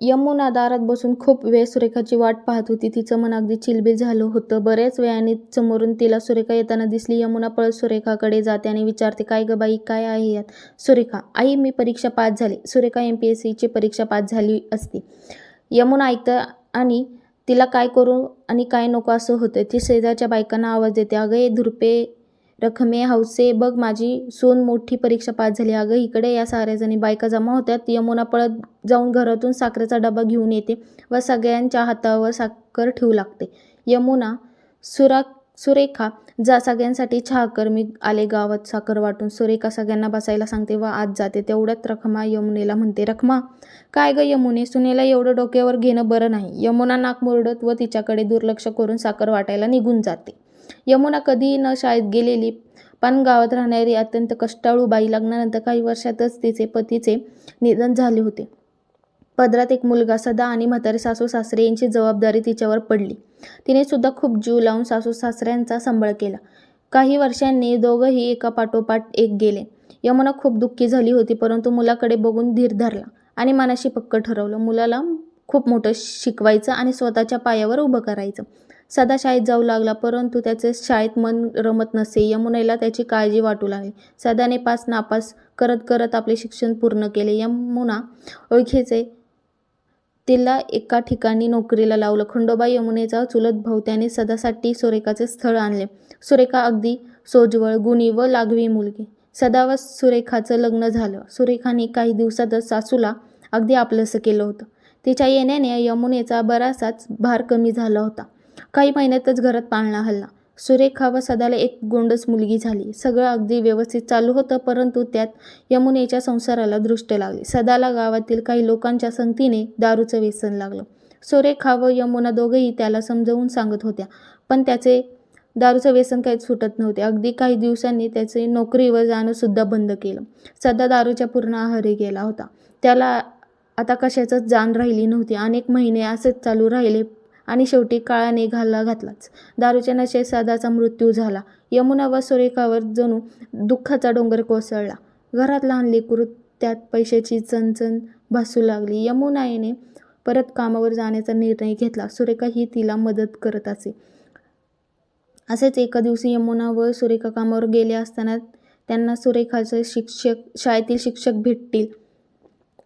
यमुना दारात बसून खूप वेळ सुरेखाची वाट पाहत होती. तिचं मन अगदी चिलबिल झालं होतं. बऱ्याच वेळाने समोरून तिला सुरेखा येताना दिसली. यमुना पळत सुरेखाकडे जाते आणि विचारते, काय ग बाई, काय आहे यात? सुरेखा: आई, मी परीक्षा पास झाली सुरेखा एम पी एस सीची परीक्षा पास झाली असती. यमुना ऐकतं आणि तिला काय करू आणि काय नको असं होतं. ती शेजारच्या बायकांना आवाज देते, अगं हे धुरपे रखमे हौसे, बघ माझी सून मोठी परीक्षा पास झाली. अगं इकडे या साऱ्याजणी. बायका जमा होत्यात यमुना पळत जाऊन घरातून साखरेचा डबा घेऊन येते व सगळ्यांच्या हातावर साखर ठेवू लागते. यमुना: सुरेखा, जा सगळ्यांसाठी चहा कर. मी आले गावात साखर वाटून. सुरेखा सगळ्यांना बसायला सांगते व आत जाते. तेवढ्यात रखमा यमुनेला म्हणते, रखमा. काय गं यमुने, सुनेला एवढं डोक्यावर घेणं बरं नाही. यमुना नाक मुरडत व तिच्याकडे दुर्लक्ष करून साखर वाटायला निघून जाते. यमुना कधीही न शाळेत गेलेली पण गावात राहणारी अत्यंत कष्टाळू बाई. लग्नानंतर काही वर्षातच तिचे पतीचे निधन झाले होते. पदरात एक मुलगा. सदा आणि म्हातारे सासू सासरे यांची जबाबदारी तिच्यावर पडली. तिने सुद्धा खूप जीव लावून सासू सासऱ्यांचा सांभाळ केला. काही वर्षांनी दोघंही एकापाठोपाठ एक गेले. यमुना खूप दुःखी झाली होती. परंतु मुलाकडे बघून धीर धरला आणि मनाशी पक्कं ठरवलं. मुलाला खूप मोठं शिकवायचं आणि स्वतःच्या पायावर उभं करायचं. सदा शाळेत जाऊ लागला. परंतु त्याचे शाळेत मन रमत नसे. यमुनेला त्याची काळजी वाटू लागली. सदाने पास नापास करत करत आपले शिक्षण पूर्ण केले. यमुना ओळखीचे तिला एका ठिकाणी नोकरीला लावलं. खंडोबा यमुनेचा चुलत भाऊ. त्याने सदासाठी सुरेखाचे स्थळ आणले. सुरेखा अगदी सोज्वळ, गुणी व लागवी मुलगी. सदा व सुरेखाचं लग्न झालं. सुरेखाने काही दिवसातच सासूला अगदी आपलंसं केलं होतं. तिच्या येण्याने यमुनेचा बराचसाच भार कमी झाला होता. काही महिन्यातच घरात पाळणा हल्ला सुरेखा व सदाला एक गोंडस मुलगी झाली. सगळं अगदी व्यवस्थित चालू होतं. परंतु त्यात यमुनेच्या संसाराला दृष्ट लागली. सदाला गावातील काही लोकांच्या संगतीने दारूचं व्यसन लागलं. सुरेखा व यमुना दोघेही त्याला समजवून सांगत होत्या. पण त्याचे दारूचं व्यसन काहीच सुटत नव्हते. अगदी काही दिवसांनी त्याचे नोकरीवर जाणं सुद्धा बंद केलं. सदा दारूच्या पूर्ण आहारी गेला होता. त्याला आता कशाचंच जाण राहिली नव्हती. अनेक महिने असेच चालू राहिले आणि शेवटी काळाने घाला घातलाच. दारूच्या नशेत सादाचा मृत्यू झाला. यमुना व सुरेखावर जणू दुःखाचा डोंगर कोसळला. घरात लहान लेकरू, त्यात पैशाची चणचण भासू लागली. यमुनेने परत कामावर जाण्याचा निर्णय घेतला. सुरेखा ही तिला मदत करत असे. असेच एका दिवशी यमुना व सुरेखा कामावर गेले असताना त्यांना सुरेखाचे शाळेतील शिक्षक भेटतील.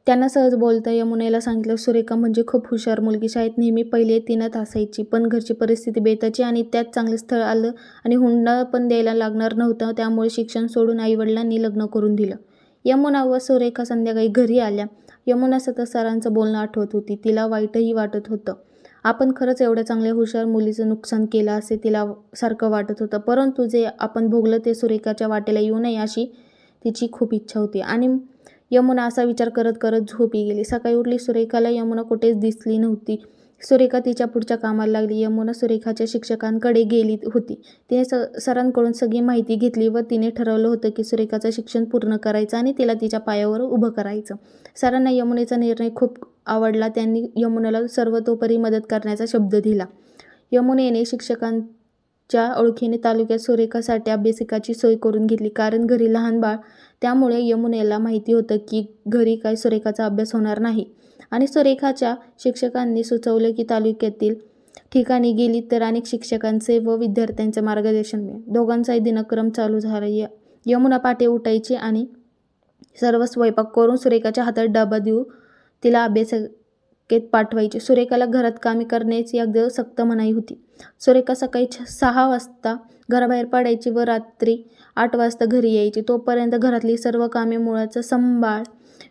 त्यांना सहज बोलता यमुनेला सांगितलं, सुरेखा म्हणजे खूप हुशार मुलगी. शाळेत नेहमी पहिले तीनच असायची. पण घरची परिस्थिती बेताची आणि त्यात चांगलं स्थळ आलं आणि हुंडा पण द्यायला लागणार नव्हता. त्यामुळे शिक्षण सोडून आईवडिलांनी लग्न करून दिलं. यमुना व सुरेखा संध्याकाळी घरी आल्या. यमुना सतत सरांचं बोलणं आठवत होती. तिला वाईटही वाटत होतं. आपण खरंच एवढ्या चांगल्या हुशार मुलीचं नुकसान केलं असे तिला सारखं वाटत होतं. परंतु जे आपण भोगलं ते सुरेखाच्या वाटेला येऊ नये अशी तिची खूप इच्छा होती. आणि यमुना असा विचार करत करत झोपी गेली. सकाळी उठली. सुरेखाला यमुना कुठेच दिसली नव्हती. सुरेखा तिच्या पुढच्या कामाला लागली. यमुना सुरेखाच्या शिक्षकांकडे गेली होती. तिने सरांकडून सगळी माहिती घेतली व तिने ठरवलं होतं की सुरेखाचं शिक्षण पूर्ण करायचं आणि तिला तिच्या पायावर उभं करायचं. सरांना यमुनेचा निर्णय खूप आवडला. त्यांनी यमुनेला सर्वतोपरी मदत करण्याचा शब्द दिला. यमुनेने शिक्षकां च्या ओळखीने तालुक्यात सुरेखासाठी अभ्यासिकाची सोय करून घेतली. कारण घरी लहान बाळ. त्यामुळे यमुनेला माहिती होतं की घरी काय सुरेखाचा अभ्यास होणार नाही. आणि सुरेखाच्या शिक्षकांनी सुचवलं की तालुक्यातील ठिकाणी गेली तर अनेक शिक्षकांचे व विद्यार्थ्यांचे मार्गदर्शन मिळेल. दोघांचाही दिनक्रम चालू झाला. यमुना पाटे उठायची आणि सर्व स्वयंपाक करून सुरेखाच्या हातात डबा देऊन तिला केत पाठवायचे सुरेखाला घरात कामे करण्याची अगदी सक्त मनाई होती. सुरेखा सकाळी सहा वाजता घराबाहेर पडायची व रात्री आठ वाजता घरी यायची. तोपर्यंत घरातली सर्व कामे, मुळाचा सांभाळ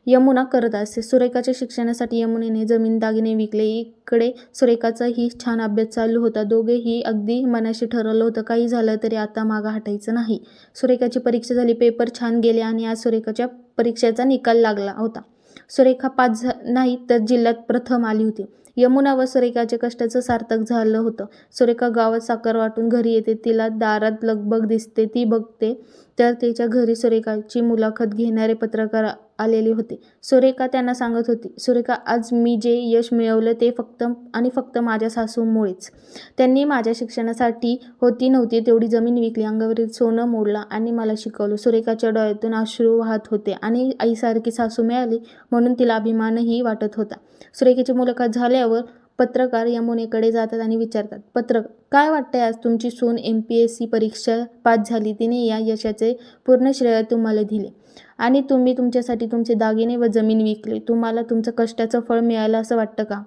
यमुना करत असे. सुरेखाच्या शिक्षणासाठी यमुनेने जमीन दागिने विकले. इकडे सुरेखाचाही छान अभ्यास चालू होता. दोघेही अगदी मनाशी ठरवलं होतं काही झालं तरी आता मागं हटायचं नाही. सुरेखाची परीक्षा झाली. पेपर छान गेले आणि आज सुरेखाच्या परीक्षेचा निकाल लागला होता. सुरेखा पास नाही तर जिल्ह्यात प्रथम आली होती. यमुना व सुरेखाच्या कष्टाचं सार्थक झालं होतं. सुरेखा गावात साखर वाटून घरी येते. तिला दारात लगबग दिसते. ती बघते तर त्याच्या घरी सुरेखाची मुलाखत घेणारे पत्रकार आलेले होते. सुरेखा त्यांना सांगत होती सुरेखा आज मी जे यश मिळवलं ते फक्त आणि फक्त माझ्या सासूमुळेच. त्यांनी माझ्या शिक्षणासाठी होती नव्हती तेवढी जमीन विकली. अंगावरील सोनं मोडलं आणि मला शिकवलं. सुरेखाच्या डोळ्यातून अश्रू वाहत होते आणि आईसारखी सासू मिळाली म्हणून तिला अभिमानही वाटत होता. सुरेखेची मुलाखत झाल्यावर पत्रकार यमुनेकडे जातात आणि विचारतात पत्रक काय वाटतंय आज तुमची सून एम पी एस सी परीक्षा पास झाली तिने या यशाचे पूर्ण श्रेय तुम्हाला दिले. आणि तुम्ही तुमच्यासाठी तुमचे दागिने व जमीन विकली. तुम्हाला तुमचं कष्टाचं फळ मिळालं असं वाटतं का?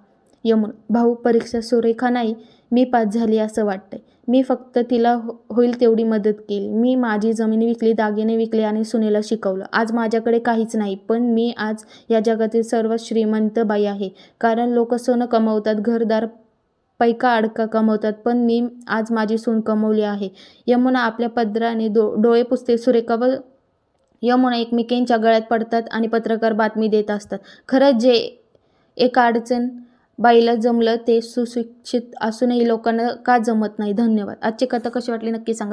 यमुन. भाऊ परीक्षा सुरेखा नाही. मी पास झाली असं वाटतंय. मी फक्त तिला हो होईल तेवढी मदत केली. मी माझी जमीन विकली दागिने विकले आणि सुनेला शिकवलं. आज माझ्याकडे काहीच नाही पण मी आज या जगातील सर्वात श्रीमंत बाई आहे. कारण लोक सोनं कमवतात घरदार पैका अडका कमवतात पण मी आज माझी सून कमवली आहे. यमुना आपल्या पदराने डो डोळे पुसते. सुरेखा व यमुना एकमेकींच्या गळ्यात पडतात आणि पत्रकार बातमी देत असतात. खरंच जे एका अडचण बाईला जमलं ते सुशिक्षित असूनही लोकांना का जमत नाही? धन्यवाद. आजची कथा कशी वाटली नक्की सांगा.